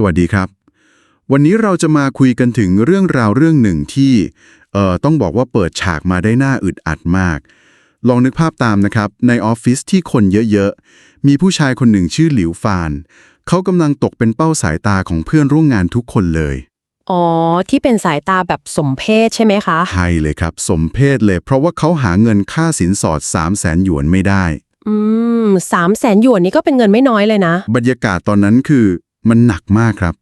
สวัสดีครับ วันนี้เราจะมาคุยกันถึงเรื่องราวเรื่องหนึ่งที่เอ่อต้องบอกว่าเปิดฉากมาได้น่าอึดอัดมาก ลองนึกภาพตามนะครับ ในออฟฟิศที่คนเยอะๆ มีผู้ชายคนหนึ่งชื่อหลิวฟาน เขากำลังตกเป็นเป้าสายตาของเพื่อนร่วมงานทุกคนเลย อ๋อ ที่เป็นสายตาแบบสมเพศใช่ไหมคะ ใช่เลยครับ สมเพศเลย เพราะว่าเขาหาเงินค่าสินสอด 3 0 0แสนหยวนไม่ได้ อืมสามแสนหยวนนี่ก็เป็นเงินไม่น้อยเลยนะ บรรยากาศตอนนั้นคือ มันหนักมากครับ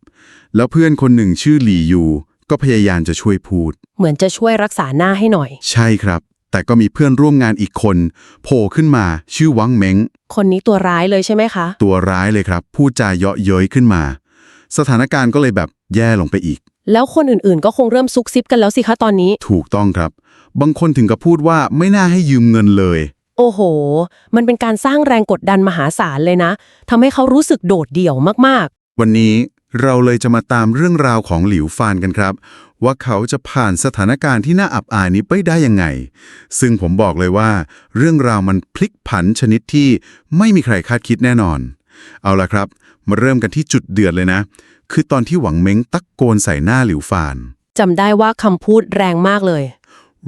แล้วเพื่อนคนหนึ่งชื่อหลี่ยูก็พยายามจะช่วยพูด เหมือนจะช่วยรักษาหน้าให้หน่อย ใช่ครับ แต่ก็มีเพื่อนร่วมงานอีกคนโผล่ขึ้นมาชื่อวังเม้ง คนนี้ตัวร้ายเลยใช่ไหมคะ ตัวร้ายเลยครับ พูดจาเยาะเย้ยขึ้นมา สถานการณ์ก็เลยแบบแย่ลงไปอีก แล้วคนอื่นๆ ก็คงเริ่มซุกซิบกันแล้วสิคะตอนนี้ ถูกต้องครับ บางคนถึงกับพูดว่าไม่น่าให้ยืมเงินเลย โอ้โห มันเป็นการสร้างแรงกดดันมหาศาลเลยนะทำให้เขารู้สึกโดดเดี่ยวมาก วันนี้เราเลยจะมาตามเรื่องราวของหลิวฟานกันครับ ว่าเขาจะผ่านสถานการณ์ที่น่าอับอายนี้ไปได้ยังไง ซึ่งผมบอกเลยว่า เรื่องราวมันพลิกผันชนิดที่ไม่มีใครคาดคิดแน่นอน เอาละครับ มาเริ่มกันที่จุดเดือดเลยนะ คือตอนที่หวังเม้งตะโกนใส่หน้าหลิวฟานๆจำได้ว่าคำพูดแรงมากเลย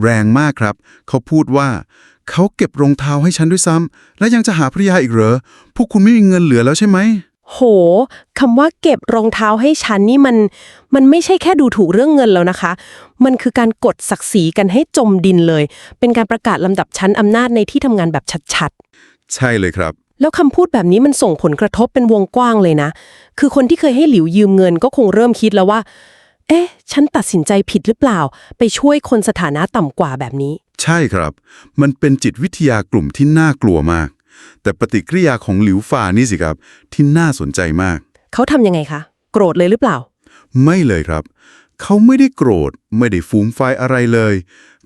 แรงมากครับ เขาพูดว่าเขาเก็บรองเท้าให้ฉันด้วยซ้ำและยังจะหาภรรยาอีกเหรอพวกคุณไม่มีเงินเหลือแล้วใช่ไหม โหคำว่าเก็บรองเท้าให้ฉันนี่มัน มันไม่ใช่แค่ดูถูกเรื่องเงินแล้วนะคะ มันคือการกดศักดิ์ศรีกันให้จมดินเลย เป็นการประกาศลำดับชั้นอำนาจในที่ทำงานแบบชัดใช่เลยครับ ๆ แล้วคำพูดแบบนี้มันส่งผลกระทบเป็นวงกว้างเลยนะ คือคนที่เคยให้หลิวยืมเงินก็คงเริ่มคิดแล้วว่า เอ๊ะ ฉันตัดสินใจผิดหรือเปล่า ไปช่วยคนสถานะต่ำกว่าแบบนี้ ใช่ครับ มันเป็นจิตวิทยากลุ่มที่น่ากลัวมาก แต่ปฏิกิริยาของหลิวฟานี่สิครับ ที่น่าสนใจมาก เขาทำยังไงคะ โกรธเลยหรือเปล่า ไม่เลยครับ เขาไม่ได้โกรธ ไม่ได้ฟูมไฟายอะไรเลย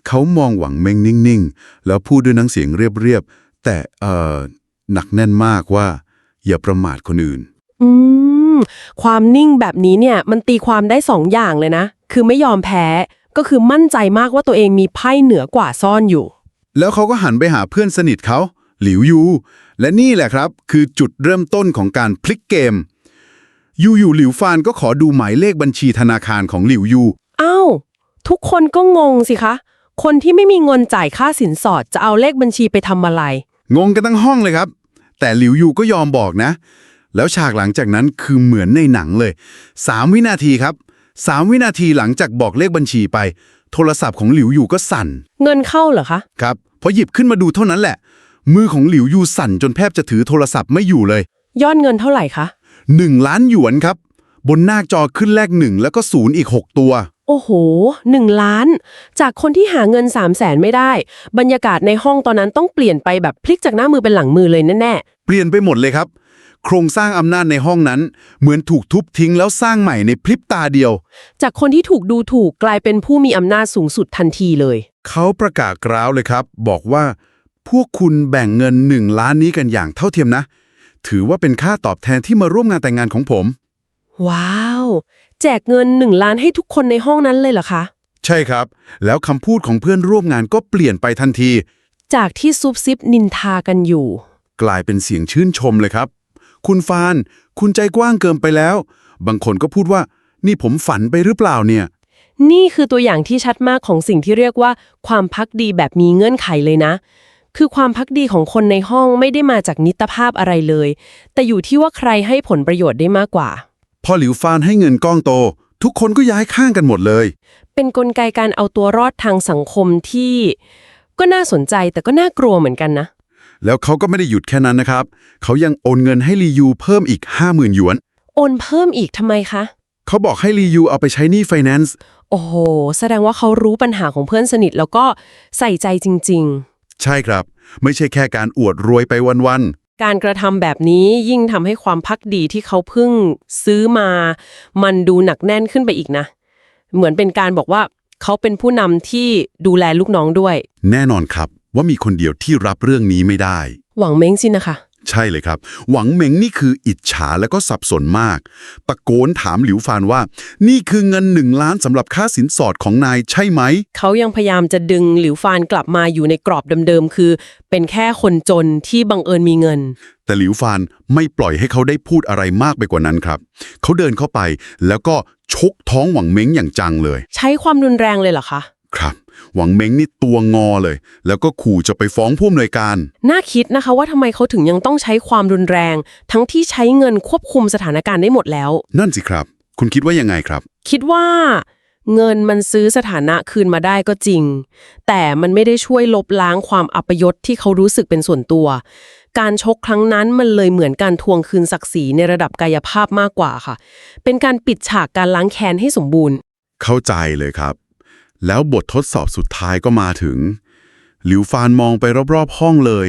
เขามองหวังเมงนิ่งๆ แล้วพูดด้วยน้ำเสียงเรียบๆ แต่เอ่อหนักแน่นมากว่า อย่าประมาทคนอื่น อืม ความนิ่งแบบนี้เนี่ย มันตีความได้สองอย่างเลยนะ คือไม่ยอมแพ้ ก็คือมั่นใจมากว่าตัวเองมีไพ่เหนือกว่าซ่อนอยู่ แล้วเขาก็หันไปหาเพื่อนสนิทเขา หลิวยู และนี่แหละครับ คือจุดเริ่มต้นของการพลิกเกม อยู่ๆหลิวฟานก็ขอดูหมายเลขบัญชีธนาคารของหลิวยูอ้าวทุกคนก็งงสิคะ คนที่ไม่มีเงินจ่ายค่าสินสอดจะเอาเลขบัญชีไปทำอะไร งงกันทั้งห้องเลยครับ แต่หลิวยูก็ยอมบอกนะ แล้วฉากหลังจากนั้นคือเหมือนในหนังเลย 3 วินาทีครับ 3 วินาทีหลังจากบอกเลขบัญชีไป โทรศัพท์ของหลิวยูก็สั่น เงินเข้าเหรอคะ ครับพอหยิบขึ้นมาดูเท่านั้นแหละ มือของหลิวยูสั่นจนแทบจะถือโทรศัพท์ไม่อยู่เลย ยอดเงินเท่าไหร่คะ 1 ล้านหยวนครับ บนหน้าจอขึ้นเลขหนึ่งแล้วก็ศูนย์อีก 6 ตัว โอ้โหหนึ่งล้าน จากคนที่หาเงิน 3 0 0แสนไม่ได้ บรรยากาศในห้องตอนนั้นต้องเปลี่ยนไปแบบพลิกจากหน้ามือเป็นหลังมือเลยแน่เปลี่ยนไปหมดเลยครับ โครงสร้างอำนาจในห้องนั้น เหมือนถูกทุบทิ้งแล้วสร้างใหม่ในพริบตาเดียว ๆ จากคนที่ถูกดูถูกกลายเป็นผู้มีอำนาจสูงสุดทันทีเลย เขาประกาศกร้าวเลยครับ บอกว่า พวกคุณแบ่งเงินหนึ่งล้านนี้กันอย่างเท่าเทียมนะ ถือว่าเป็นค่าตอบแทนที่มาร่วมงานแต่งงานของผม ว้าว แจกเงินหนึ่งล้านให้ทุกคนในห้องนั้นเลยเหรอคะ ใช่ครับ แล้วคำพูดของเพื่อนร่วมงานก็เปลี่ยนไปทันที จากที่ซุบซิบนินทากันอยู่ กลายเป็นเสียงชื่นชมเลยครับ คุณฟาน คุณใจกว้างเกินไปแล้ว บางคนก็พูดว่า นี่ผมฝันไปหรือเปล่าเนี่ย นี่คือตัวอย่างที่ชัดมากของสิ่งที่เรียกว่า ความพักดีแบบมีเงื่อนไขเลยนะ คือความพักดีของคนในห้องไม่ได้มาจากนิตภาพอะไรเลย แต่อยู่ที่ว่าใครให้ผลประโยชน์ได้มากกว่า พอหลิวฟานให้เงินก้องโต ทุกคนก็ย้ายข้างกันหมดเลย เป็นนกลไกการเอาตัวรอดทางสังคมที่ ก็น่าสนใจแต่ก็น่ากลัวเหมือนกันนะ แล้วเขาก็ไม่ได้หยุดแค่นั้นนะครับ เขายังโอนเงินให้ลียูเพิ่มอีก 50,000หยวน โอนเพิ่มอีกทำไมคะ เขาบอกให้ลียูเอาไปใช้หนี้ไฟแนนซ์ โอ้โห แสดงว่าเขารู้ปัญหาของเพื่อนสนิทแล้วก็ใส่ใจจริง ใช่ครับ ไม่ใช่แค่การอวดรวยไปวันๆ การกระทำแบบนี้ยิ่งทำให้ความพักดีที่เขาเพิ่งซื้อมา มันดูหนักแน่นขึ้นไปอีกนะ เหมือนเป็นการบอกว่าเขาเป็นผู้นำที่ดูแลลูกน้องด้วยๆแน่นอนครับว่ามีคนเดียวที่รับเรื่องนี้ไม่ได้ หวังเม้งสินะคะ ใช่เลยครับ หวังเหม็งนี่คืออิจฉาแล้วก็สับสนมาก ตะโกนถามหลิวฟานว่า นี่คือเงินหนึ่งล้านสำหรับค่าสินสอดของนายใช่ไหม เขายังพยายามจะดึงหลิวฟานกลับมาอยู่ในกรอบเดิมๆ คือ เป็นแค่คนจนที่บังเอิญมีเงิน แต่หลิวฟานไม่ปล่อยให้เขาได้พูดอะไรมากไปกว่านั้นครับ เขาเดินเข้าไปแล้วก็ชกท้องหวังเม้งอย่างจังเลย ใช้ความรุนแรงเลยเหรอคะ ครับ หวังเม้งนี่ตัวงอเลย แล้วก็ขู่จะไปฟ้องผู้อำนวยการ น่าคิดนะคะว่าทำไมเขาถึงยังต้องใช้ความรุนแรง ทั้งที่ใช้เงินควบคุมสถานการณ์ได้หมดแล้ว นั่นสิครับ คุณคิดว่ายังไงครับ คิดว่า เงินมันซื้อสถานะคืนมาได้ก็จริง แต่มันไม่ได้ช่วยลบล้างความอัปยศที่เขารู้สึกเป็นส่วนตัว การชกครั้งนั้นมันเลยเหมือนการทวงคืนศักดิ์ศรีในระดับกายภาพมากกว่าค่ะ เป็นการปิดฉากการล้างแค้นให้สมบูรณ์ เข้าใจเลยครับ แล้วบททดสอบสุดท้ายก็มาถึง หลิวฟานมองไปรอบๆห้องเลย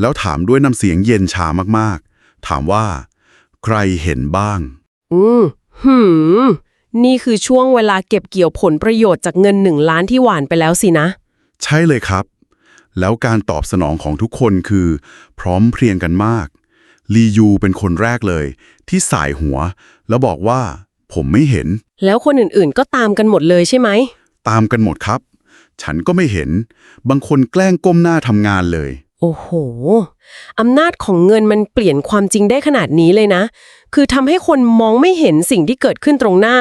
แล้วถามด้วยน้ำเสียงเย็นชามากๆ ถามว่า ใครเห็นบ้าง อืมหืม นี่คือช่วงเวลาเก็บเกี่ยวผลประโยชน์จากเงินหนึ่งล้านที่หวานไปแล้วสินะ ใช่เลยครับ แล้วการตอบสนองของทุกคนคือ พร้อมเพรียงกันมาก ลียูเป็นคนแรกเลย ที่สายหัว แล้วบอกว่า ผมไม่เห็น แล้วคนอื่นๆ ก็ตามกันหมดเลยใช่ไหม ตามกันหมดครับ ฉันก็ไม่เห็น บางคนแกล้งก้มหน้าทำงานเลย โอ้โห อำนาจของเงินมันเปลี่ยนความจริงได้ขนาดนี้เลยนะ คือทำให้คนมองไม่เห็นสิ่งที่เกิดขึ้นตรงหน้า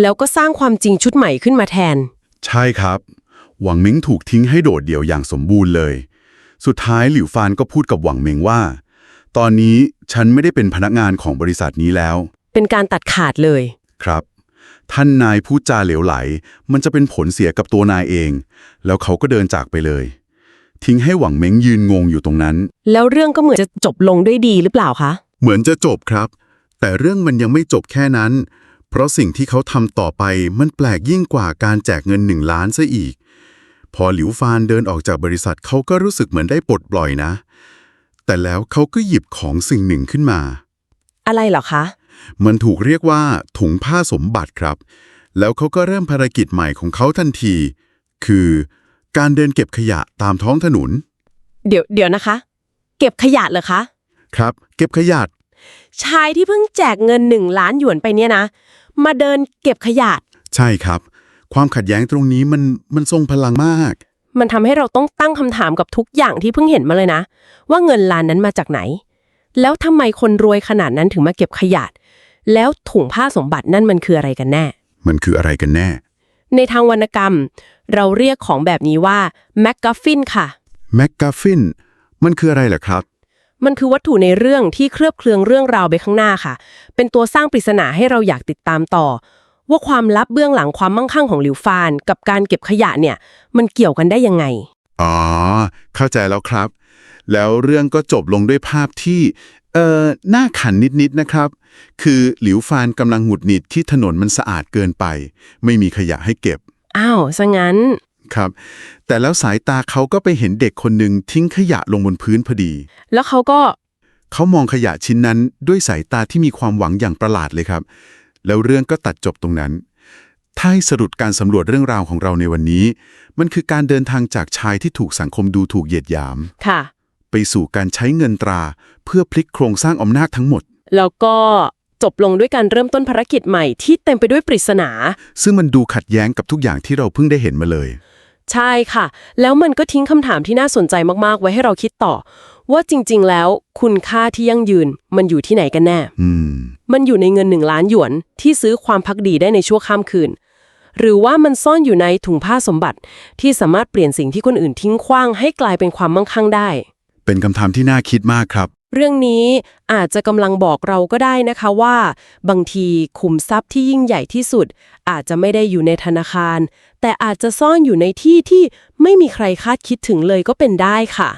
แล้วก็สร้างความจริงชุดใหม่ขึ้นมาแทน ใช่ครับ หวังเม้งถูกทิ้งให้โดดเดี่ยวอย่างสมบูรณ์เลย สุดท้ายหลิวฟานก็พูดกับหวังเม้งว่า ตอนนี้ฉันไม่ได้เป็นพนักงานของบริษัทนี้แล้ว เป็นการตัดขาดเลย ครับ ท่านนายพูดจาเหลวไหล มันจะเป็นผลเสียกับตัวนายเอง แล้วเขาก็เดินจากไปเลย ทิ้งให้หวังเม้งยืนงงอยู่ตรงนั้น แล้วเรื่องก็เหมือนจะจบลงด้วยดีหรือเปล่าคะ เหมือนจะจบครับ แต่เรื่องมันยังไม่จบแค่นั้น เพราะสิ่งที่เขาทำต่อไปมันแปลกยิ่งกว่าการแจกเงินหนึ่งล้านซะอีก พอหลิวฟานเดินออกจากบริษัทเขาก็รู้สึกเหมือนได้ปลดปล่อยนะ แต่แล้วเขาก็หยิบของสิ่งหนึ่งขึ้นมา อะไรเหรอคะ มันถูกเรียกว่าถุงผ้าสมบัติครับ แล้วเขาก็เริ่มภารกิจใหม่ของเขาทันที คือการเดินเก็บขยะตามท้องถนน เดี๋ยวเดี๋ยวนะคะ เก็บขยะเหรอคะ ครับ เก็บขยะ ชายที่เพิ่งแจกเงินหนึ่งล้านหยวนไปเนี่ยนะ มาเดินเก็บขยะ ใช่ครับ ความขัดแย้งตรงนี้มันมันทรงพลังมาก มันทำให้เราต้องตั้งคำถามกับทุกอย่างที่เพิ่งเห็นมาเลยนะ ว่าเงินล้านนั้นมาจากไหน แล้วทำไมคนรวยขนาดนั้นถึงมาเก็บขยะ แล้วถุงผ้าสมบัตินั่นมันคืออะไรกันแน่ มันคืออะไรกันแน่ ในทางวรรณกรรม เราเรียกของแบบนี้ว่าแมกกาฟินค่ะ แมกกาฟิน มันคืออะไรเหรอครับ มันคือวัตถุในเรื่องที่เคลือบเคลืองเรื่องราวไปข้างหน้าค่ะ เป็นตัวสร้างปริศนาให้เราอยากติดตามต่อ ว่าความลับเบื้องหลังความมั่งคั่งของหลิวฟาน กับการเก็บขยะเนี่ย มันเกี่ยวกันได้ยังไง อ๋อ เข้าใจแล้วครับ แล้วเรื่องก็จบลงด้วยภาพที่ เอ่อน่าขันนิดๆนะครับ คือหลิวฟานกำลังหงุดหงิดที่ถนนมันสะอาดเกินไป ไม่มีขยะให้เก็บ อ้าวซะงั้น ครับ แต่แล้วสายตาเขาก็ไปเห็นเด็กคนหนึ่งทิ้งขยะลงบนพื้นพอดี แล้วเขาก็ เขามองขยะชิ้นนั้นด้วยสายตาที่มีความหวังอย่างประหลาดเลยครับ แล้วเรื่องก็ตัดจบตรงนั้น ถ้าให้สรุปการสำรวจเรื่องราวของเราในวันนี้ มันคือการเดินทางจากชายที่ถูกสังคมดูถูกเหยียดหยาม ค่ะ ไปสู่การใช้เงินตรา เพื่อพลิกโครงสร้างอำนาจทั้งหมด แล้วก็จบลงด้วยการเริ่มต้นภารกิจใหม่ที่เต็มไปด้วยปริศนา ซึ่งมันดูขัดแย้งกับทุกอย่างที่เราเพิ่งได้เห็นมาเลย ใช่ค่ะ แล้วมันก็ทิ้งคำถามที่น่าสนใจมากๆ ไว้ให้เราคิดต่อ ว่าจริงๆ แล้วคุณค่าที่ยั่งยืน มันอยู่ที่ไหนกันแน่ อืม มันอยู่ในเงินหนึ่งล้านหยวน ที่ซื้อความพักดีได้ในชั่วข้ามคืน หรือว่ามันซ่อนอยู่ในถุงผ้าสมบัติ ที่สามารถเปลี่ยนสิ่งที่คนอื่นทิ้งขว้างให้กลายเป็นความมั่งคั่งได้ เป็นคำถามที่น่าคิดมากครับ เรื่องนี้อาจจะกำลังบอกเราก็ได้นะคะว่า บางทีขุมทรัพย์ที่ยิ่งใหญ่ที่สุด อาจจะไม่ได้อยู่ในธนาคาร แต่อาจจะซ่อนอยู่ในที่ที่ไม่มีใครคาดคิดถึงเลยก็เป็นได้ค่ะ